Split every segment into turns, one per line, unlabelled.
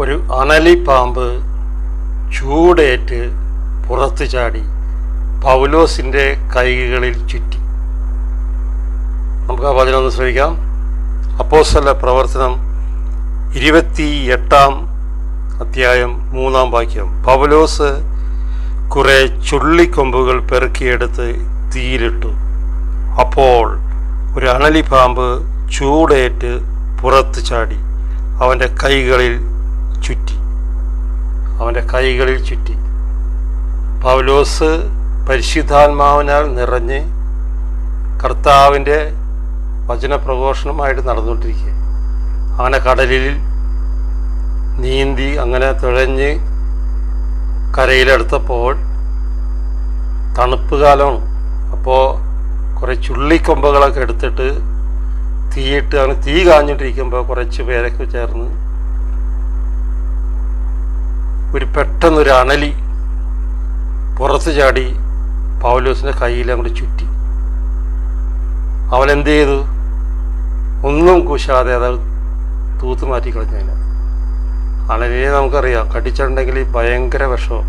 ഒരു അണലിപ്പാമ്പ് ചൂടേറ്റ് പുറത്തു ചാടി പൗലോസിന്റെ കൈകളിൽ ചുറ്റി. നമുക്ക് ആ വചനം ഒന്ന് ശ്രമിക്കാം അപ്പോസ്തല പ്രവർത്തനം ഇരുപത്തി എട്ടാം അധ്യായം മൂന്നാം വാക്യം. പൗലോസ് കുറെ ചുള്ളിക്കൊമ്പുകൾ പെറുക്കിയെടുത്ത് തീയിലിട്ടു. അപ്പോൾ ഒരു അണലിപ്പാമ്പ് ചൂടേറ്റ് പുറത്തു ചാടി. അവന്റെ കൈകളിൽ ചുറ്റി. അവന്റെ കൈകളിൽ ചുറ്റി. പൗലോസ് പരിശുദ്ധാത്മാവിനാൽ നിറഞ്ഞ് കർത്താവിന്റെ വചനപ്രഘോഷണമായിട്ട് നടന്നുകൊണ്ടിരിക്കുക. അവനെ കടലിൽ നീന്തി അങ്ങനെ തുഴഞ്ഞ് കരയിലെടുത്തപ്പോൾ തണുപ്പ് കാലമാണ് അപ്പോൾ കുറേ ചുള്ളിക്കൊമ്പുകളൊക്കെ എടുത്തിട്ട് തീയിട്ട് അങ്ങനെ തീ കാഞ്ഞിട്ടിരിക്കുമ്പോൾ കുറച്ച് പേരൊക്കെ ചേർന്ന് ഒരു പെട്ടെന്നൊരു അണലി പുറത്ത് ചാടി പൗലോസിന്റെ കയ്യിൽ അങ്ങോട്ട് ചുറ്റി. അവൻ എന്ത് ചെയ്തു? ഒന്നും കൂശാതെ അത് തൂത്ത് മാറ്റി കളഞ്ഞതിന് അണലിനെ നമുക്കറിയാം കടിച്ചിട്ടുണ്ടെങ്കിൽ ഭയങ്കര വിഷമം.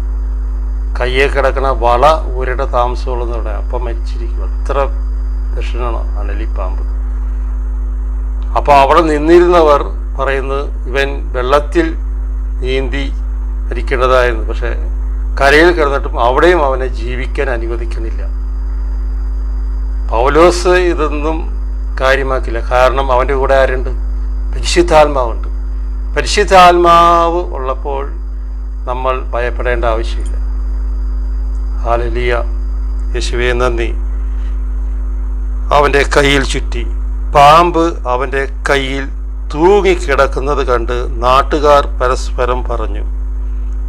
കയ്യെ കിടക്കണ വള ഊരുടെ താമസമുള്ളതെന്ന് പറയാം. അപ്പം മരിച്ചിരിക്കും. അത്ര അണലി പാമ്പ്. അപ്പോൾ അവിടെ നിന്നിരുന്നവർ പറയുന്നത് ഇവൻ വെള്ളത്തിൽ നീന്തി മരിക്കേണ്ടതായിരുന്നു പക്ഷെ കരയിൽ കിടന്നിട്ടും അവിടെയും അവനെ ജീവിക്കാൻ അനുവദിക്കുന്നില്ല. പൗലോസ് ഇതൊന്നും കാര്യമാക്കില്ല. കാരണം അവന്റെ കൂടെ ആരുണ്ട്? പരിശുദ്ധാത്മാവുണ്ട്. പരിശുദ്ധാത്മാവ് ഉള്ളപ്പോൾ നമ്മൾ ഭയപ്പെടേണ്ട ആവശ്യമില്ല. ഹാലലിയ യേശുവേ നന്ദി. അവന്റെ കയ്യിൽ ചുറ്റി. പാമ്പ് അവന്റെ കയ്യിൽ തൂങ്ങിക്കിടക്കുന്നത് കണ്ട് നാട്ടുകാർ പരസ്പരം പറഞ്ഞു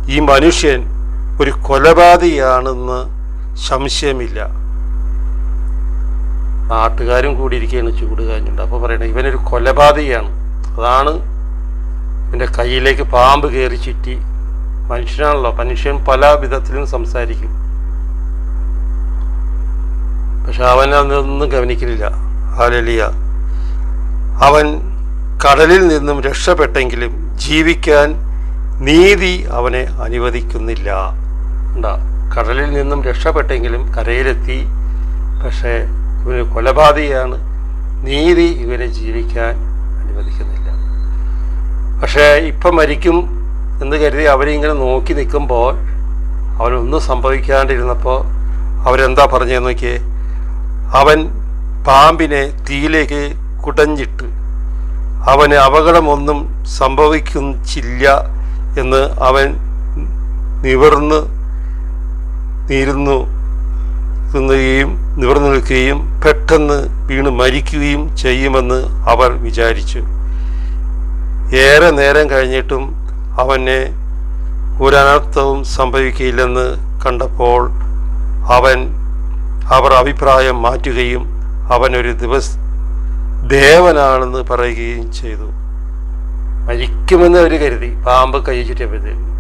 ഈ മനുഷ്യൻ ഒരു കൊലപാതകയാണെന്ന് സംശയമില്ല. നാട്ടുകാരും കൂടിയിരിക്കുകയാണ് ചൂട് കാഞ്ഞുണ്ട് അപ്പോൾ പറയണേ ഇവനൊരു കൊലപാതകയാണ്. അതാണ് ഇവന്റെ കയ്യിലേക്ക് പാമ്പ് കയറി ചുറ്റി. മനുഷ്യനാണല്ലോ മനുഷ്യൻ പല വിധത്തിലും സംസാരിക്കും. പക്ഷെ അവൻ അതൊന്നും ഗവനിക്കുന്നില്ല. ഹാലലിയ അവൻ കടലിൽ നിന്നും രക്ഷപ്പെട്ടെങ്കിലും ജീവിക്കാൻ നീതി അവനെ അനുവദിക്കുന്നില്ല. ഉണ്ടാ കടലിൽ നിന്നും രക്ഷപ്പെട്ടെങ്കിലും കരയിലെത്തി. പക്ഷേ ഇവന് കൊലപാതകയാണ്. നീതി ഇവനെ ജീവിക്കാൻ അനുവദിക്കുന്നില്ല. പക്ഷേ ഇപ്പം മരിക്കും എന്ന് കരുതി അവരിങ്ങനെ നോക്കി നിൽക്കുമ്പോൾ അവനൊന്നും സംഭവിക്കാണ്ടിരുന്നപ്പോൾ അവരെന്താ പറഞ്ഞു നോക്കിയേ. അവൻ പാമ്പിനെ തീയിലേക്ക് കുടഞ്ഞിട്ട്. അവന് അപകടമൊന്നും സംഭവിക്കുന്നില്ല എന്ന് അവൻ നിവർന്ന് നീരുന്നു നിൽക്കുകയും നിവർന്നു നിൽക്കുകയും പെട്ടെന്ന് വീണ് മരിക്കുകയും ചെയ്യുമെന്ന് അവർ വിചാരിച്ചു. ഏറെ നേരം കഴിഞ്ഞിട്ടും അവനെ ഒരനർത്ഥവും സംഭവിക്കില്ലെന്ന് കണ്ടപ്പോൾ അവൻ അവർ അഭിപ്രായം മാറ്റുകയും അവനൊരു ദിവസ ദേവനാണെന്ന് പറയുകയും ചെയ്തു. മരിക്കുമെന്ന് അവർ കരുതി. പാമ്പ് കൈ ചുറ്റിയപ്പോഴത്തേക്ക്.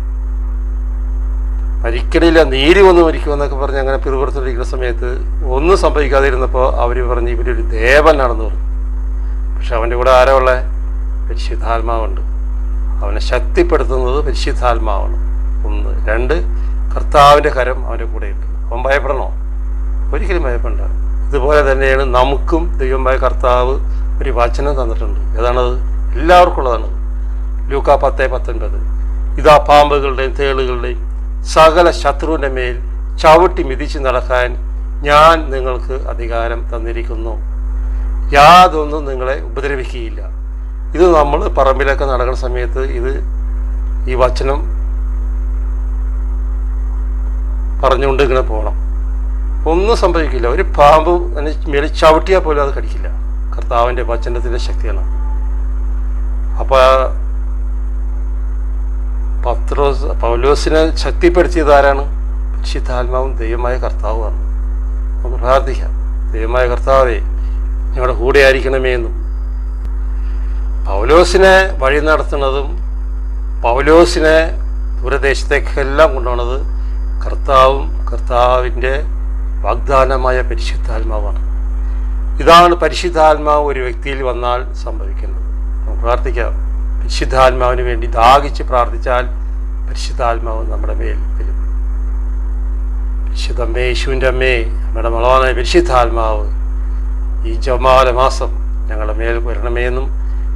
മരിക്കണില്ല. നീര് വന്ന് മരിക്കുമെന്നൊക്കെ പറഞ്ഞ് അങ്ങനെ പിറുപുറത്തിരിക്കുന്ന സമയത്ത് ഒന്നും സംഭവിക്കാതിരുന്നപ്പോൾ അവർ പറഞ്ഞ് ഇവരൊരു ദേവനാണെന്ന് പറഞ്ഞു. പക്ഷെ അവന്റെ കൂടെ ആരാ പരിശുദ്ധാത്മാവുണ്ട്. അവനെ ശക്തിപ്പെടുത്തുന്നത് പരിശുദ്ധാത്മാവാണ്. ഒന്ന്. രണ്ട്. കർത്താവിന്റെ കരം അവന്റെ കൂടെയുണ്ട് അവൻ ഭയപ്പെടണോ? ഒരിക്കലും ഭയപ്പെടണ്ട. ഇതുപോലെ തന്നെയാണ് നമുക്കും ദൈവമായ കർത്താവ് ഒരു വചനം തന്നിട്ടുണ്ട്. ഏതാണത്? എല്ലാവർക്കും ഉള്ളതാണ്. ലൂക്ക പത്ത് പത്തൊൻപത്. ഇതാ പാമ്പുകളുടെയും തേളുകളുടെയും സകല ശത്രുവിന്റെ മേൽ ചവിട്ടി മിതിച്ച് നടക്കാൻ ഞാൻ നിങ്ങൾക്ക് അധികാരം തന്നിരിക്കുന്നു. യാതൊന്നും നിങ്ങളെ ഉപദ്രവിക്കുകയില്ല. ഇത് നമ്മൾ പറമ്പിലൊക്കെ നടക്കുന്ന സമയത്ത് ഇത് ഈ വചനം പറഞ്ഞുകൊണ്ട് ഇങ്ങനെ പോകണം. ഒന്നും സംഭവിക്കില്ല. ഒരു പാമ്പ് അതിനെ മേളിൽ ചവിട്ടിയാൽ പോലും അത് കടിക്കില്ല. കർത്താവിന്റെ വചനത്തിന്റെ ശക്തിയാണ്. അപ്പോൾ പത്രോസ് പൗലോസിനെ ശക്തിപ്പെടുത്തിയത് ആരാണ്? പരിശുദ്ധാത്മാവും ദൈവമായ കർത്താവുമാണ് നമുക്ക് പ്രാർത്ഥിക്കാം. ദൈവമായ കർത്താവേ ഞങ്ങളുടെ കൂടെ ആയിരിക്കണമേ എന്നും. പൗലോസിനെ വഴി നടത്തുന്നതും പൗലോസിനെ ദൂരദേശത്തേക്കെല്ലാം കൊണ്ടുപോണത് കർത്താവും കർത്താവിന്റെ വാഗ്ദാനമായ പരിശുദ്ധാത്മാവാണ്. ഇതാണ് പരിശുദ്ധാത്മാവ് ഒരു വ്യക്തിയിൽ വന്നാൽ സംഭവിക്കുന്നത്. നമുക്ക് പ്രാർത്ഥിക്കാം. പരിശുദ്ധാത്മാവിന് വേണ്ടി ദാഹിച്ച് പ്രാർത്ഥിച്ചാൽ പരിശുദ്ധാത്മാവ് നമ്മുടെ മേൽ വരും. പരിശുദ്ധമ്മേ യേശുവിന്റെ അമ്മേ നമ്മുടെ മളവാനായ പരിശുദ്ധാത്മാവ് ഈ ജമാല മാസം ഞങ്ങളുടെ മേൽ വരണമേ എന്നും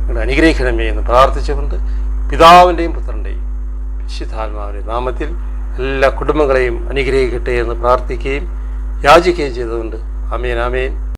ഞങ്ങളെ അനുഗ്രഹിക്കണമേ എന്നും പ്രാർത്ഥിച്ചുകൊണ്ട് പിതാവിന്റെയും പുത്രന്റെയും പരിശുദ്ധാത്മാവിന്റെ നാമത്തിൽ എല്ലാ കുടുംബങ്ങളെയും അനുഗ്രഹിക്കട്ടെ എന്ന് പ്രാർത്ഥിക്കുകയും യാചിക്കുകയും ചെയ്തുകൊണ്ട്. അമേൻ അമേൻ